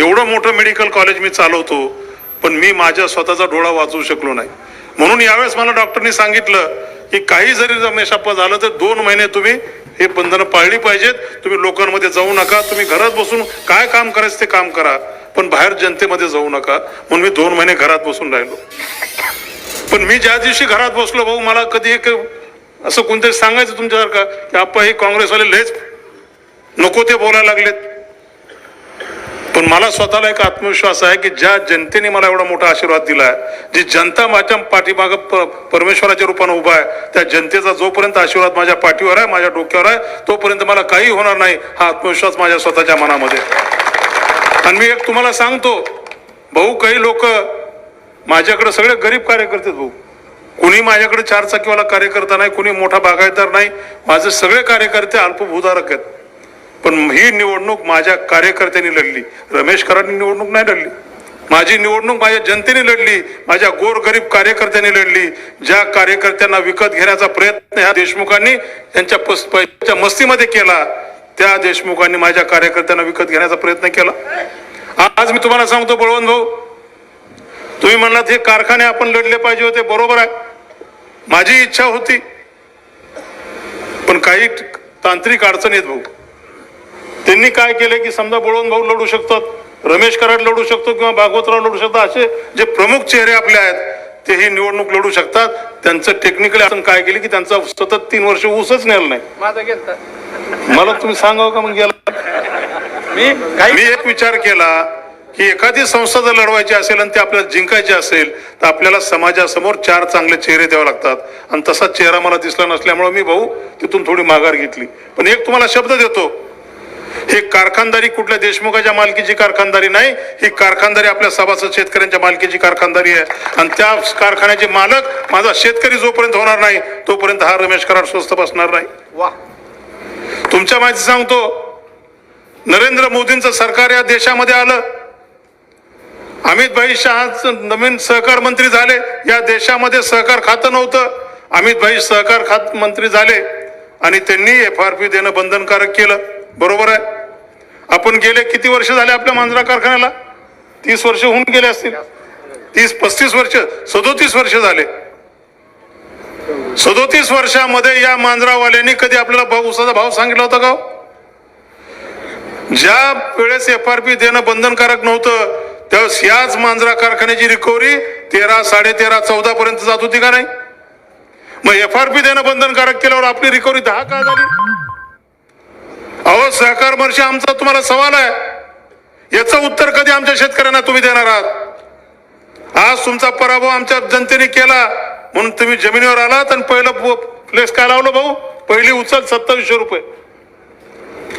एवढं मोठं medical college मी चालवतो पण मी माझ्या स्वतःचा डोळा वाचवू शकलो नाही. म्हणून यावेळेस मला डॉक्टरनी सांगितलं की काही जरी रमेशाप्पा झालं तर दोन महिने तुम्ही हे बंधनं पाळली पाहिजेत. तुम्ही लोकांमध्ये जाऊ नका तुम्ही घरात बसून काय काम करायचं ते काम करा पण बाहेर जनतेमध्ये जाऊ नका. म्हणून मी दोन महिने घरात बसून राहिलो. पण मी ज्या दिवशी घरात बसलो भाऊ मला कधी एक असं कोणतरी सांगायचं तुमच्यासारखं की आप्पा हे काँग्रेसवाले लयच नको ते बोलायला लागलेत. पण मला स्वतःला एक आत्मविश्वास आहे की ज्या जनतेने मला एवढा मोठा आशीर्वाद दिला आहे जी जनता माझ्या पाठीमागं प- परमेश्वराच्या रूपानं उभा आहे त्या जनतेचा जोपर्यंत आशीर्वाद माझ्या पाठीवर आहे माझ्या डोक्यावर आहे तोपर्यंत मला काही होणार नाही हा आत्मविश्वास माझ्या स्वतःच्या मनामध्ये आणि मी एक तुम्हाला सांगतो भाऊ काही लोक माझ्याकडे सगळे गरीब कार्यकर्ते आहेत भाऊ. कुणी माझ्याकडे चारचाकीवाला कार्यकर्ता नाही कुणी मोठा बागायतदार नाही माझे सगळे कार्यकर्ते अल्पभूधारक आहेत. पण ही निवडणूक माझ्या कार्यकर्त्यांनी लढली. रमेशकरांनी निवडणूक नाही लढली. माझी निवडणूक माझ्या जनतेने लढली. माझ्या गोरगरीब कार्यकर्त्यांनी लढली. ज्या कार्यकर्त्यांना विकत घेण्याचा प्रयत्न ह्या देशमुखांनी त्यांच्या पस- पैशाच्या मस्तीमध्ये केला त्या देशमुखांनी माझ्या कार्यकर्त्यांना विकत घेण्याचा प्रयत्न केला. आज मी तुम्हाला सांगतो बळवंत भाऊ तुम्ही म्हणलात हे कारखाने आपण लढले पाहिजे होते बरोबर आहे. माझी इच्छा होती. पण काही तांत्रिक अडचण आहेत भाऊ. त्यांनी काय केलं की समजा बळवंत भाऊ लढू शकतात रमेश कराड लढू शकतो किंवा भागवतराव लढू शकतात असे जे प्रमुख चेहरे आपले आहेत ते ही निवडणूक लढू शकतात. त्यांचं टेक्निकली आपण काय केलं की त्यांचा सतत तीन वर्ष ऊसच नेलं नाही. मला तुम्ही सांगावं का मग गेला मी मी एक विचार केला की एखादी संस्था जर लढवायची असेल आणि ती आपल्याला जिंकायची असेल तर आपल्याला समाजासमोर चार चांगले चेहरे द्यावे लागतात. आणि तसा चेहरा मला दिसला नसल्यामुळे मी भाऊ तिथून थोडी माघार घेतली. पण एक तुम्हाला शब्द देतो. ही कारखानदारी कुठल्या देशमुखाच्या मालकीची कारखानदारी नाही ही कारखानदारी आपल्या सभासद शेतकऱ्यांच्या मालकीची कारखानदारी आहे. आणि त्या कारखान्याचे मालक माझा शेतकरी जोपर्यंत होणार नाही तोपर्यंत हा रमेश कराड स्वस्त बसणार नाही. वा. तुमच्या माहिती सांगतो नरेंद्र मोदींचं सरकार या देशामध्ये आलं. अमित भाई शहा नवीन सहकार मंत्री झाले या देशामध्ये सहकार खातं नव्हतं. अमित भाई सहकार खात मंत्री झाले आणि त्यांनी एफ आर पी देणं बंधनकारक केलं. बरोबर आहे? आपण गेले किती वर्ष झाले आपल्या मांजरा कारखान्याला? तीस वर्ष होऊन गेले असतील. तीस पस्तीस वर्ष सदोतीस वर्ष झाले. सदोतीस वर्षामध्ये या मांजरावाल्यांनी कधी आपल्याला भाव उसाचा भाव सांगितला होता का हो? ज्या वेळेस एफ आर पी देणं बंधनकारक नव्हतं त्यावेळेस याच मांजरा कारखान्याची रिकव्हरी तेरा साडेतेरा चौदा पर्यंत जात होती का नाही? मग एफ आर पी देणं बंधनकारक केल्यावर आपली रिकव्हरी दहा का झाली? अहो सहकार वर्ष आमचा तुम्हाला सवाल आहे. याचं उत्तर कधी आमच्या शेतकऱ्यांना तुम्ही देणार आहात? आज तुमचा पराभव आमच्या जनतेने केला म्हणून तुम्ही जमिनीवर आलात आणि पहिलं प्लेस काय लावलं भाऊ? पहिली उचल सत्तावीसशे रुपये.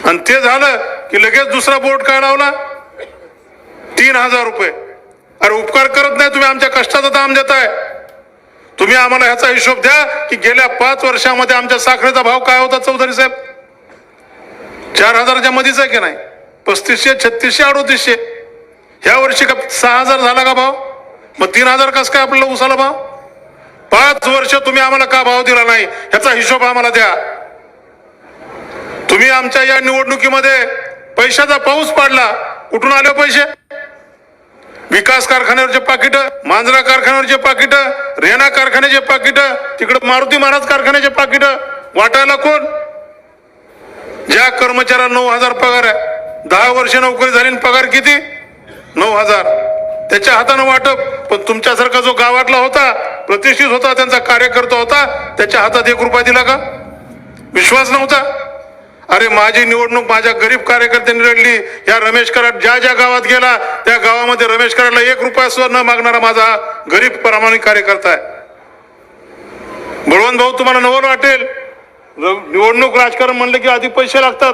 आणि ते झालं की लगेच दुसरा बोर्ड काय लावला? तीन हजार रुपये. अरे उपकार करत नाही तुम्ही आमच्या कष्टाचा दाम देताय. तुम्ही आम्हाला ह्याचा हिशोब द्या की गेल्या पाच वर्षामध्ये आमच्या साखरेचा भाव काय होता चौधरी साहेब? चार हजाराच्या मध्येच आहे की नाही? पस्तीसशे छत्तीसशे अडोतीसशे. ह्या वर्षी का सहा हजार झाला का भाव? मग तीन हजार कस काय आपल्याला उसाला भाव? पाच वर्ष तुम्ही आम्हाला का भाव दिला नाही? ह्याचा हिशोब आम्हाला द्या. तुम्ही आमच्या या निवडणुकीमध्ये पैशाचा पाऊस पाडला. कुठून आले हो पैसे? विकास कारखान्यावरचे पाकिट मांजरा कारखान्यावरचे पाकिट रेना कारखान्याचे पाकिट तिकडे मारुती महाराज कारखान्याचे पाकिट. वाटायला कोण? ज्या कर्मचाऱ्यांना नऊ हजार पगार आहे दहा वर्ष नोकरी झाली पगार किती? नऊ हजार. त्याच्या हातानं वाटप पण तुमच्यासारखा जो गावातला होता प्रतिष्ठित होता त्यांचा कार्यकर्ता होता त्याच्या हातात एक रुपया दिला का? विश्वास नव्हता. अरे माझी निवडणूक माझ्या गरीब कार्यकर्त्यांनी लढली. या रमेश कराड ज्या ज्या गावात गेला त्या गावामध्ये रमेश कराडला एक रुपया सुद्धा न मागणारा माझा गरीब प्रामाणिक कार्यकर्ता आहे. बळवंत भाऊ तुम्हाला नवल वाटेल. निवडणूक राजकारण म्हणलं की अधिक पैसे लागतात.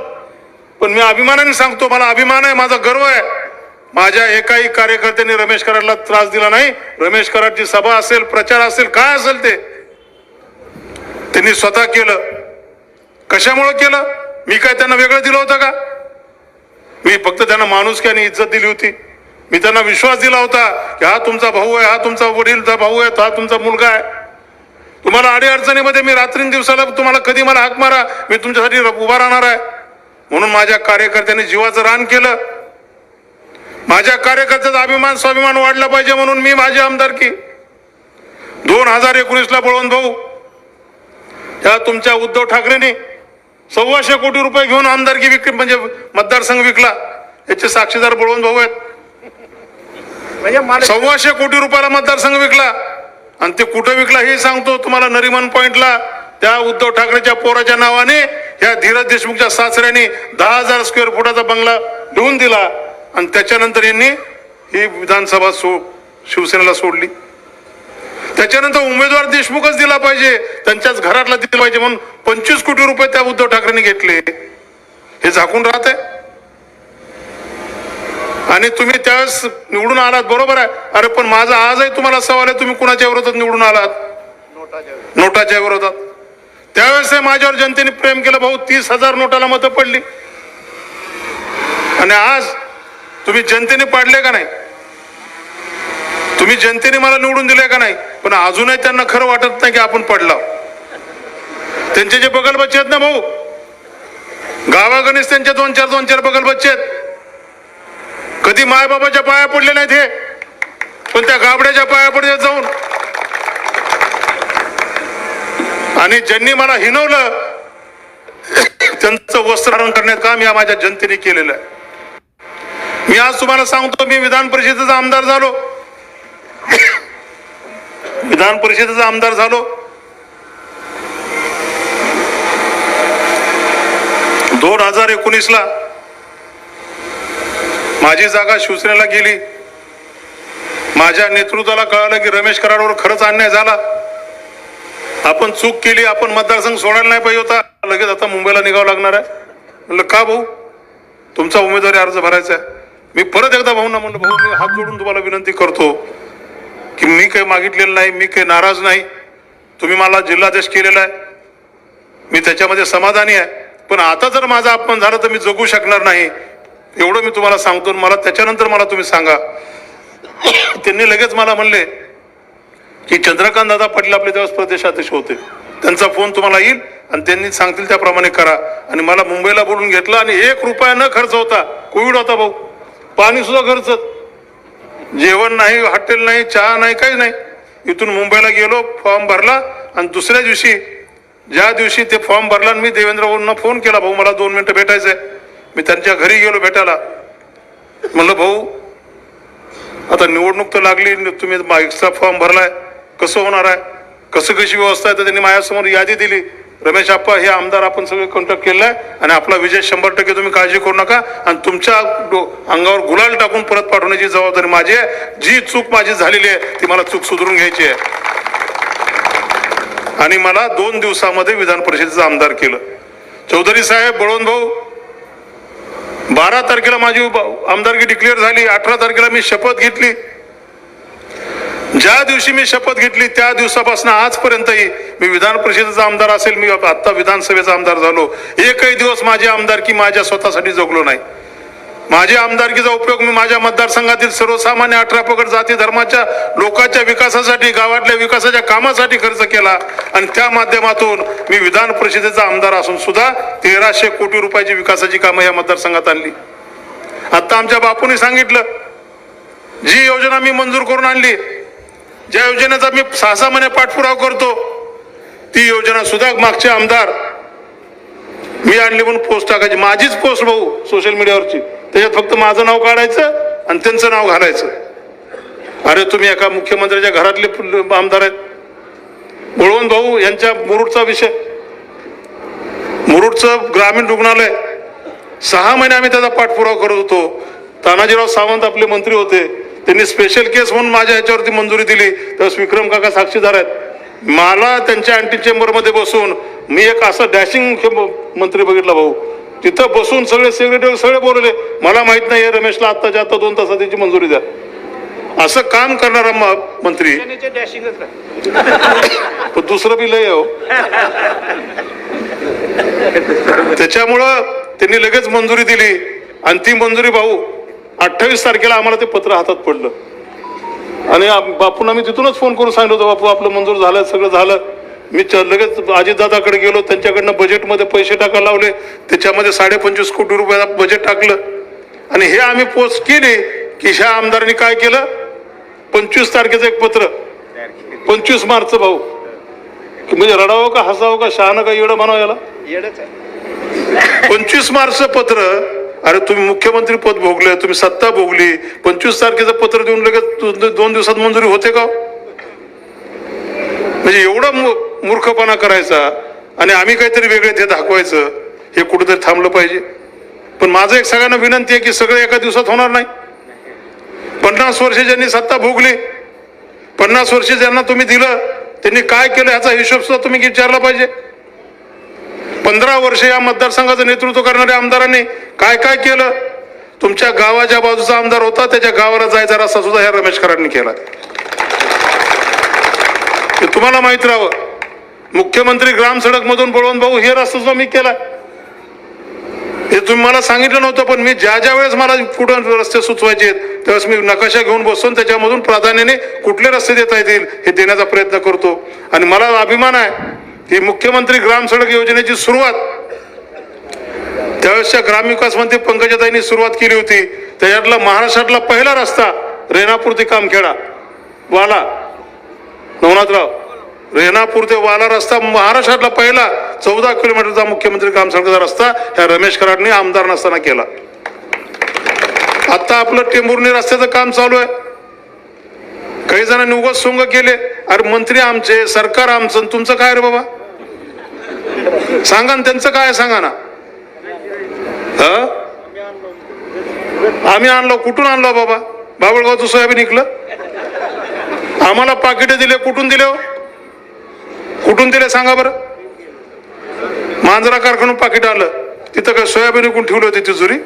पण मी अभिमानाने सांगतो मला अभिमान आहे माझा गर्व आहे. माझ्या एकाही कार्यकर्त्यांनी रमेश कराडला त्रास दिला नाही. रमेश कराडची सभा असेल प्रचार असेल काय असेल ते? त्यांनी स्वतः केलं. कशामुळे केलं? मी काय त्यांना वेगळं दिलं होतं का? मी फक्त त्यांना माणुसकी इज्जत दिली होती. मी त्यांना विश्वास दिला होता की हा तुमचा भाऊ आहे हा तुमचा वडीलचा भाऊ आहे हा तुमचा मुलगा आहे. तुम्हाला अडीअडचणीमध्ये मी रात्री दिवसाला तुम्हाला कधी मला हाक मारा मी तुमच्यासाठी उभा राहणार आहे. म्हणून माझ्या कार्यकर्त्यांनी जीवाचं रान केलं. माझ्या कार्यकर्त्याचा अभिमान स्वाभिमान वाढला पाहिजे म्हणून मी माझी आमदारकी दोन हजार एकोणीसला बळवंत भाऊ या तुमच्या उद्धव ठाकरेंनी सव्वाशे कोटी रुपये घेऊन आमदारकी विकली म्हणजे मतदारसंघ विकला. याचे साक्षीदार बळवंत भाऊ आहेत म्हणजे सव्वाशे कोटी रुपयाला मतदारसंघ विकला. आणि ते कुठं विकला हे सांगतो तुम्हाला नरिमन पॉइंटला. त्या उद्धव ठाकरेच्या पोराच्या नावाने या धीरज देशमुखच्या सासऱ्याने दहा हजार स्क्वेअर फुटाचा बंगला लिहून दिला. आणि त्याच्यानंतर यांनी ही विधानसभा सो शिवसेनेला सोडली. त्याच्यानंतर उमेदवार देशमुखच दिला पाहिजे. त्यांच्याच घरातला दिला पाहिजे म्हणून पंचवीस कोटी रुपये त्या उद्धव ठाकरेंनी घेतले. हे झाकून राहत आहे आणि तुम्ही त्यावेळेस निवडून आलात बरोबर आहे. अरे पण माझा आजही तुम्हाला सवाल आहे तुम्ही कुणाच्या विरोधात निवडून आलात? नोटाच्या विरोधात. त्यावेळेस हे माझ्यावर जनतेने प्रेम केलं भाऊ तीस हजार नोटाला मतं पडली. आणि आज तुम्ही जनतेने पाडले का नाही? तुम्ही जनतेने मला निवडून दिले का नाही? पण अजूनही त्यांना खरं वाटत नाही की आपण पडला त्यांचे जे बगल बच्चे आहेत ना भाऊ गावागणीच त्यांचे दोन चार दोन चार बगल बच्चे आहेत. कधी मायबाबाच्या पाया पडले नाहीत हे? पण त्या गाबड्याच्या पाया पडले जाऊन? आणि ज्यांनी मला हिनवलं त्यांचं वस्त्रारण करण्यात काम या माझ्या जनतेने केलेलं आहे. मी आज तुम्हाला सांगतो मी विधान परिषदेचा आमदार झालो. विधान परिषदेचा आमदार झालो. दोन हजार एकोणीस ला माझी जागा शिवसेनेला गेली. माझ्या नेतृत्वाला कळालं की रमेश कराडवर खरंच अन्याय झाला. आपण चूक केली आपण मतदारसंघ सोडायला नाही पाहिजे होता. लगेच आता मुंबईला निघावं लागणार आहे. म्हणलं का भाऊ? तुमचा उमेदवारी अर्ज भरायचा आहे. मी परत एकदा भाऊंना म्हणलं भाऊ मी हात जोडून तुम्हाला विनंती करतो की मी काही मागितलेलं नाही मी काही नाराज नाही. तुम्ही मला जिल्हाध्यक्ष केलेला आहे. मी त्याच्यामध्ये समाधानी आहे. पण आता जर माझा अपमान झाला तर मी जगू शकणार नाही. एवढं मी तुम्हाला सांगतो आणि मला त्याच्यानंतर मला तुम्ही सांगा. त्यांनी लगेच मला म्हणले की चंद्रकांत दादा पाटील आपले त्यावेळेस प्रदेशाध्यक्ष होते. त्यांचा फोन तुम्हाला येईल आणि त्यांनी सांगतील त्याप्रमाणे करा. आणि मला मुंबईला बोलून घेतलं आणि एक रुपया न खर्च होता. कोविड होता भाऊ. पाणी सुद्धा खर्च. जेवण नाही हॉटेल नाही चहा नाही काही नाही. इथून मुंबईला गेलो फॉर्म भरला आणि दुसऱ्या दिवशी ज्या दिवशी ते फॉर्म भरला आणि मी देवेंद्र भाऊंना फोन केला भाऊ मला दोन मिनिटं आहे मी त्यांच्या घरी गेलो भेटायला. म्हणलं भाऊ आता निवडणूक तर लागली तुम्ही माईकचा फॉर्म भरलाय. कसं होणार आहे? कसं कशी व्यवस्था आहे? तर त्यांनी माझ्यासमोर यादी दिली. रमेश आप्पा हे आमदार आपण सगळे कॉन्टॅक्ट आहे आणि आपला विजय शंभर टक्के तुम्ही काळजी करू नका आणि तुमच्या अंगावर गुलाल टाकून परत पाठवण्याची जबाबदारी माझी आहे. जी चूक माझी झालेली आहे ती मला चूक सुधारून घ्यायची आहे. आणि मला दोन दिवसामध्ये विधान परिषदेचं आमदार केलं. चौधरी साहेब बळवंत भाऊ बारा तारखेला माझी आमदारकी डिक्लेअर झाली. अठरा तारखेला मी शपथ घेतली. ज्या दिवशी मी शपथ घेतली त्या दिवसापासून आजपर्यंतही मी विधान परिषदेचा आमदार असेल. मी आता विधानसभेचा आमदार झालो. एकही दिवस माझी आमदारकी माझ्या स्वतःसाठी जगलो नाही. माझ्या आमदारकीचा उपयोग मी माझ्या मतदारसंघातील सर्वसामान्य अठरा पगड जाती धर्माच्या लोकांच्या विकासासाठी गावातल्या विकासाच्या कामासाठी खर्च केला. आणि त्या माध्यमातून मी विधान परिषदेचा आमदार असून सुद्धा तेराशे कोटी रुपयाची विकासाची कामं या मतदारसंघात आणली. आता आमच्या बापूने सांगितलं जी योजना मी मंजूर करून आणली ज्या योजनेचा मी सहा सहा महिने पाठपुरावा करतो ती योजना सुद्धा मागचे आमदार मी आणली म्हणून पोस्ट टाकायची. माझीच पोस्ट भाऊ सोशल मीडियावरची. त्याच्यात फक्त माझं नाव काढायचं आणि त्यांचं नाव घालायचं. अरे तुम्ही एका मुख्यमंत्र्याच्या घरातले आमदार आहेत. बळवंत भाऊ यांच्या मुरुडचा विषय. मुरुडचं ग्रामीण रुग्णालय. सहा महिने आम्ही त्याचा पाठपुरावा करत होतो. तानाजीराव सावंत आपले मंत्री होते. त्यांनी स्पेशल केस म्हणून माझ्या ह्याच्यावरती मंजुरी दिली. त्यावेळेस विक्रम काका साक्षीदार आहेत. मला त्यांच्या अँटी चेंबरमध्ये बसून मी एक असं डॅशिंग मुख्यमंत्री बघितला भाऊ. तिथं बसून सगळे सेक्रेटरी सगळे बोलले मला माहीत नाही रमेशला आत्ताच्या आता दोन तासात त्याची मंजुरी द्या. असं काम करणारा मंत्री. दुसरं बी लय हो. त्याच्यामुळं त्यांनी लगेच मंजुरी दिली. आणि ती मंजुरी भाऊ अठ्ठावीस तारखेला आम्हाला ते पत्र हातात पडलं. आणि बापूंना मी तिथूनच फोन करून सांगितलं होतं बापू आपलं मंजूर झालं सगळं झालं. मी लगेच अजितदादाकडे गेलो त्यांच्याकडनं बजेटमध्ये पैसे टाकायला लावले. त्याच्यामध्ये साडेपंचवीस कोटी रुपयाला बजेट टाकलं. आणि हे आम्ही पोस्ट केली की ह्या आमदारांनी काय केलं? पंचवीस तारखेचं एक पत्र. पंचवीस मार्च भाऊ. की म्हणजे रडावं का हसावं का शहाणं का येडं म्हणावं याला? पंचवीस मार्च पत्र. अरे तुम्ही मुख्यमंत्री पद भोगले तुम्ही सत्ता भोगली. पंचवीस तारखेचं पत्र देऊन लगेच दोन दिवसात मंजुरी होते का म्हणजे एवढा मूर्खपणा करायचा आणि आम्ही काहीतरी वेगळे ते दाखवायचं हे कुठेतरी थांबलं पाहिजे. पण माझं एक सगळ्यांना विनंती आहे की सगळं एका दिवसात होणार नाही. पन्नास वर्ष ज्यांनी सत्ता भोगली पन्नास वर्ष ज्यांना तुम्ही दिलं त्यांनी काय केलं ह्याचा हिशोब सुद्धा तुम्ही विचारला पाहिजे. पंधरा वर्ष या मतदारसंघाचं नेतृत्व करणाऱ्या आमदारांनी काय काय केलं? तुमच्या गावाच्या बाजूचा आमदार होता त्याच्या गावाला जायचा रस्ता सुद्धा ह्या रमेशकरांनी केला. हे तुम्हाला माहीत राहावं. मुख्यमंत्री ग्राम सडक मधून बळवंत भाऊ हे रस्ता सुद्धा मी केला हे तुम्ही मला सांगितलं नव्हतं पण मी ज्या ज्या वेळेस मला कुठं रस्ते सुचवायचे आहेत, त्यावेळेस मी नकाशा घेऊन बसून त्याच्यामधून प्राधान्याने कुठले रस्ते देता येतील हे देण्याचा प्रयत्न करतो. आणि मला अभिमान आहे की मुख्यमंत्री ग्राम सडक योजनेची सुरुवात त्यावेळेसच्या ग्रामविकास मंत्री पंकजाताईंनी सुरुवात केली होती. त्याच्यातला महाराष्ट्रातला पहिला रस्ता रेणापूर ते कामखेडा वाला. नवनाथराव रेणापूर ते वाला रस्ता महाराष्ट्रातला पहिला चौदा किलोमीटरचा मुख्यमंत्री काम सडकचा रस्ता ह्या रमेश कराडने आमदार नसताना केला. आता आपलं टेंभुर्णी रस्त्याचं काम चालू आहे. काही जणांनी उगाच सोंग केले. अरे मंत्री आमचे सरकार आमचं तुमचं काय रे बाबा? सांगा ना त्यांचं काय सांगा ना. आम्ही आणलो कुठून आणलो बाबा? बाबळगावचं सोयाबीन निघलं आम्हाला पाकिटे दिले कुठून दिले हो? कुठून दिले सांगा बरं? मांजरा कारखान्यात पाकिट आलं. तिथं काय सोयाबीन विकून ठेवली होती तिजुरी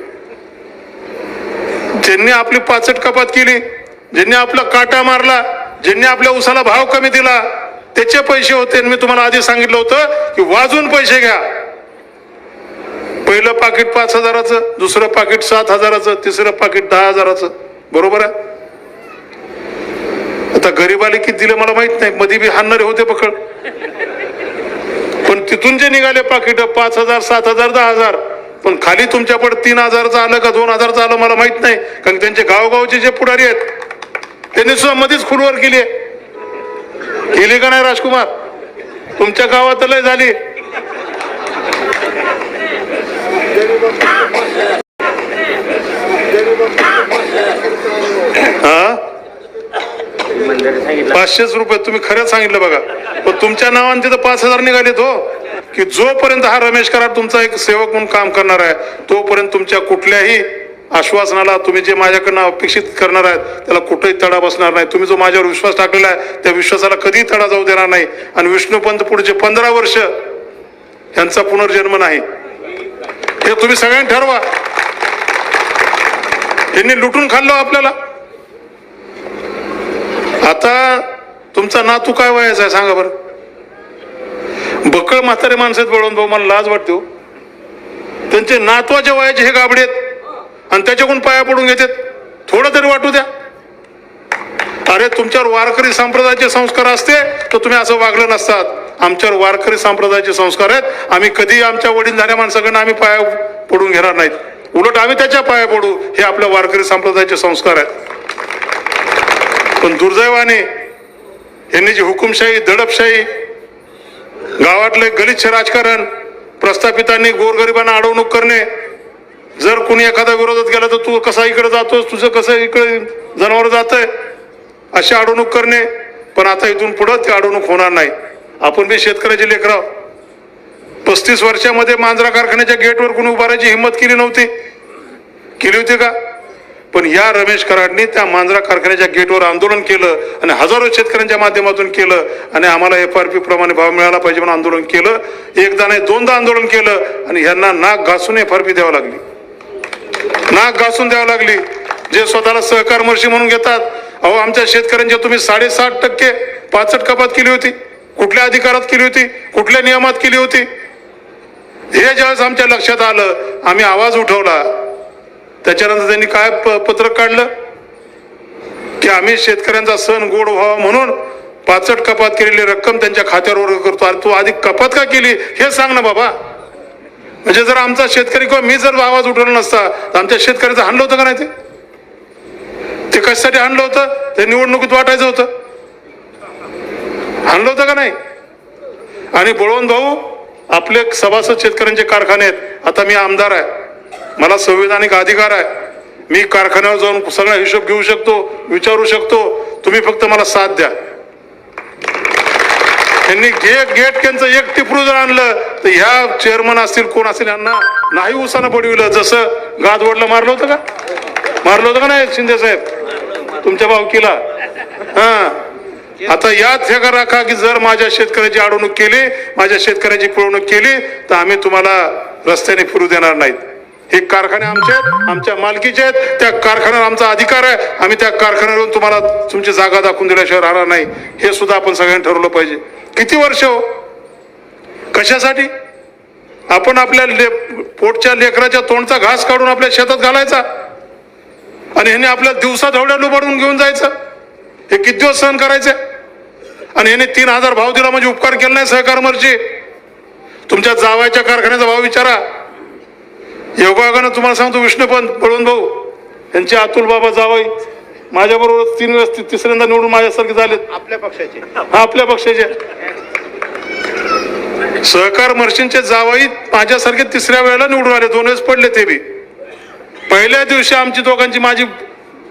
ज्यांनी आपली पाचट कपात केली ज्यांनी आपला काटा मारला ज्यांनी आपल्या उसाला भाव कमी दिला त्याचे पैसे होते. आणि मी तुम्हाला आधी सांगितलं होतं की वाजून पैसे घ्या. पहिलं पाकिट पाच हजाराचं दुसरं पाकिट सात हजाराचं तिसरं पाकिट दहा हजाराचं. बरोबर आहे? आता गरीबाले किती दिले मला माहीत नाही. मध्ये बी हाणणारे होते पकड. पण तिथून जे निघाले पाकिट पाच हजार सात हजार दहा हजार. पण खाली तुमच्याकडे तीन हजारचं आलं का दोन हजारचं आलं मला माहीत नाही. कारण त्यांचे गावगावचे जे पुढारी आहेत त्यांनी सुद्धा मध्येच खुलवर केली आहे. केली का नाही राजकुमार? तुमच्या गावात लय झाली. हा? पाचशेच रुपये तुम्ही खरंच सांगितलं बघा. पण तुमच्या नावाने तिथं पाच हजार निघालेत हो. की जोपर्यंत हा रमेश कराड तुमचा एक सेवक म्हणून काम करणार आहे तोपर्यंत तुमच्या कुठल्याही आश्वासनाला तुम्ही जे माझ्याकडनं अपेक्षित करणार आहेत त्याला कुठेही तडा बसणार नाही. तुम्ही जो माझ्यावर विश्वास टाकलेला आहे त्या विश्वासाला कधीही तडा जाऊ देणार नाही. आणि विष्णुपंत पुढचे पंधरा वर्ष यांचा पुनर्जन्म नाही. हे तुम्ही सगळ्यांनी ठरवा. यांनी लुटून खाल्लं आपल्याला. आता तुमचा नातू काय वयाचा आहे? सांगा बरं. बकळ म्हातारे माणसात बळवून भाऊ मला लाज वाटतो हो. त्यांचे नातवाच्या वयाचे हे गाबडे आहेत. आणि त्याच्याकडून पाया पडून घेतात. थोडं तरी वाटू द्या. अरे तुमच्यावर वारकरी संप्रदायाचे संस्कार असते तर तुम्ही असं वागलं नसतात. आमच्यावर वारकरी संप्रदायाचे संस्कार आहेत. आम्ही कधी आमच्या वडील झाल्या माणसाकडनं आम्ही पाया पडून घेणार नाहीत. उलट आम्ही त्याच्या पाया पडू. हे आपल्या वारकरी संप्रदायाचे संस्कार आहेत. पण दुर्दैवाने यांनी जी हुकुमशाही दडपशाही गावातले गलिच्छ राजकारण प्रस्थापितांनी गोरगरिबांना अडवणूक करणे जर कोणी एखादा विरोधात गेला तर तू कसा इकडे जातोस तुझं कसं इकडे जनावर जात आहे अशी अडवणूक करणे पण आता इथून पुढं ती अडवणूक होणार नाही. आपण बी शेतकऱ्याचे लेकराव पस्तीस वर्षामध्ये मांजरा कारखान्याच्या गेटवर कोणी उभारायची हिंमत केली नव्हती. केली होती का? पण या रमेश कराडनी त्या मांजरा कारखान्याच्या गेटवर आंदोलन केलं आणि हजारो शेतकऱ्यांच्या माध्यमातून केलं आणि आम्हाला एफ आर पी प्रमाणे भाव मिळाला पाहिजे म्हणून आंदोलन केलं. एकदा नाही दोनदा आंदोलन केलं आणि ह्यांना नाक घासून एफ आर पी द्यावं लागली. नाक घासून द्यावं लागली. जे स्वतःला सहकार मर्षी म्हणून घेतात. अहो आमच्या शेतकऱ्यांचे तुम्ही साडेसात टक्के पाचट कपात केली होती. कुठल्या अधिकारात केली होती? कुठल्या नियमात केली होती? हे ज्यावेळेस आमच्या लक्षात आलं आम्ही आवाज उठवला. त्याच्यानंतर त्यांनी काय प- पत्रक काढलं? की आम्ही शेतकऱ्यांचा सण गोड व्हावा म्हणून पाचट कपात केलेली रक्कम त्यांच्या खात्यावर वर्ग करतो. अरे तू आधी कपात का केली? हे सांग ना बाबा. म्हणजे जर आमचा शेतकरी किंवा मी जर आवाज उठवला नसता तर आमच्या शेतकऱ्याचं हाणलं होतं का नाही ते? ते कशासाठी हाणलं होतं? ते निवडणुकीत वाटायचं होतं. हाणलं होतं का नाही? आणि बळवंत भाऊ आपले सभासद शेतकऱ्यांचे कारखाने आहेत. आता मी आमदार आहे. मला संविधानिक अधिकार आहे. मी कारखान्यावर जाऊन सगळा हिशोब घेऊ शकतो विचारू शकतो. तुम्ही फक्त मला साथ द्या. त्यांनी गेट गेट त्यांचं एक टिपरू जर आणलं तर ह्या चेअरमन असतील कोण असतील यांना नाही उसानं पडविलं. जसं गादवडला मारलं होतं का? मारलं होतं का नाही शिंदे साहेब? तुमच्या भावकीला हा. आता यात हे का राखा की जर माझ्या शेतकऱ्याची अडवणूक केली माझ्या शेतकऱ्याची पिळवणूक केली तर आम्ही तुम्हाला रस्त्याने फिरू देणार नाहीत. हे कारखाने आमचे आहेत आमच्या मालकीचे आहेत. त्या कारखान्यावर आमचा अधिकार आहे. आम्ही त्या कारखान्यावरून तुम्हाला तुमची जागा दाखवून दिल्याशिवाय राहणार नाही. हे सुद्धा आपण सगळ्यांनी ठरवलं पाहिजे. किती वर्ष हो? कशासाठी? आपण आपल्या ले पोटच्या लेकराच्या तोंडचा घास काढून आपल्या शेतात घालायचा? आणि ह्याने आपल्या दिवसात धवड्या लुबाडून घेऊन जायचं? हे किती दिवस सहन करायचे? आणि ह्याने तीन हजार भाव दिला म्हणजे उपकार केला नाही सहकार तुमच्या जावायच्या कारखान्याचा भाव विचारा. योगायोगानं तुम्हाला सांगतो विष्णुपंत बळवंत भाऊ. यांचे अतुल बाबा जावई. माझ्याबरोबर तीन वेळेस तिसऱ्यांदा निवडून माझ्यासारखे झालेत. आपल्या पक्षाचे. हा आपल्या पक्षाचे. सहकार मर्शींचे जावई माझ्यासारखे तिसऱ्या वेळेला निवडून आले. दोन वेळेस पडले ते बी. पहिल्या दिवशी आमची दोघांची माझी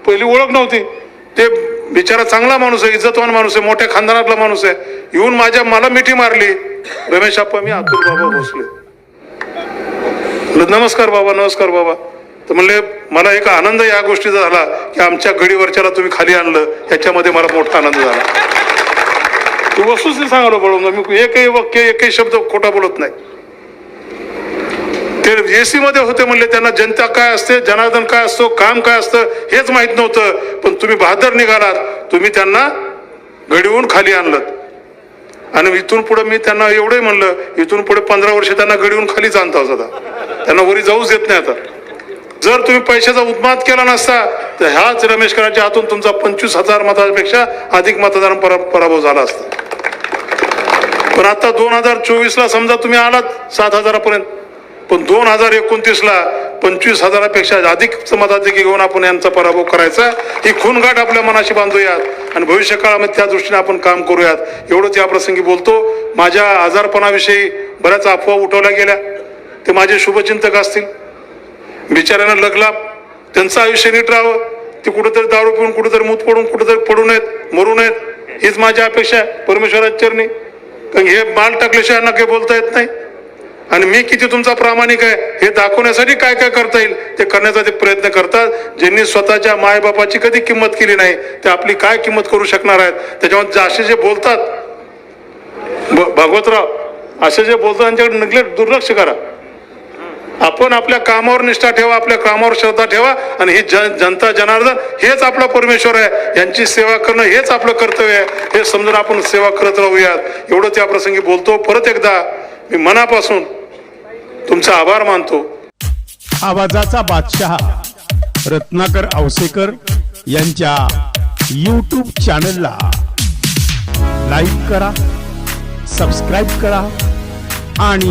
पहिली ओळख नव्हती. ते बिचारा चांगला माणूस आहे इज्जतवान माणूस आहे मोठ्या खानदानातला माणूस आहे. येऊन माझ्या मला मिठी मारली. रमेश आप्पा मी अतुल बाबा भोसले. नमस्कार बाबा नमस्कार बाबा. तर म्हणले मला एक आनंद या गोष्टीचा झाला की आमच्या घडीवरच्याला तुम्ही खाली आणलं याच्यामध्ये मला मोठा आनंद झाला. तू वस्तुस्थिती सांगालो बळवून मी एकही वाक्य एकही शब्द खोटा बोलत नाही. ते एसी मध्ये होते म्हणले त्यांना जनता काय असते जनार्दन काय असतो काम काय असतं हेच माहीत नव्हतं. पण तुम्ही बहादर निघालात. तुम्ही त्यांना घडीहून खाली आणलं आणि इथून पुढे मी त्यांना एवढंही म्हणलं इथून पुढे पंधरा वर्ष त्यांना घडीहून खालीच आणता होता. त्यांना वरी जाऊच देत नाही आता. जर तुम्ही पैशाचा उद्मात केला नसता तर ह्याच रमेशकरांच्या हातून तुमचा पंचवीस हजार मतापेक्षा अधिक मतदान परा पराभव झाला असता. पण आता दोन हजार चोवीसला समजा तुम्ही आलात सात हजारापर्यंत. पण दोन हजार एकोणतीसला पंचवीस हजारापेक्षा अधिक मताधिकी घेऊन आपण यांचा पराभव करायचा ही खूनगाठ आपल्या मनाशी बांधूयात. आणि भविष्य काळामध्ये त्या दृष्टीने आपण काम करूयात. एवढंच या प्रसंगी बोलतो. माझ्या आजारपणाविषयी बऱ्याच अफवा उठवल्या गेल्या. ते माझे शुभचिंतक असतील. बिचाऱ्यांना लगला. त्यांचं आयुष्य नीट राहावं. ते कुठेतरी दारू पिऊन कुठेतरी मूत पडून कुठेतरी पडू नयेत मरू नयेत हीच माझी अपेक्षा आहे परमेश्वराच्या चरणी. कारण हे माल टाकल्याशिवाय यांना काही बोलता येत नाही. आणि मी किती तुमचा प्रामाणिक आहे हे दाखवण्यासाठी काय काय करता येईल ते करण्याचा ते प्रयत्न करतात. ज्यांनी स्वतःच्या मायबापाची कधी किंमत केली नाही ते आपली काय किंमत करू शकणार आहेत त्याच्यामध्ये असे जे बोलतात भ- भागवतराव असे जे बोलतात त्यांच्याकडे निग्लेक्ट दुर्लक्ष करा. आपण आपल्या कामावर निष्ठा ठेवा आपल्या कामावर श्रद्धा ठेवा आणि ही जन जनता जनार्दन हेच आपला परमेश्वर आहे. यांची सेवा करणं हेच आपलं कर्तव्य आहे. हे समजून आपण सेवा करत राहूयात. एवढं त्या प्रसंगी बोलतो. परत एकदा मी मनापासून तुमचा आभार मानतो. आवाजाचा बादशहा रत्नाकर औसेकर यांच्या यूट्यूब चॅनलला लाईक करा सबस्क्राईब करा आणि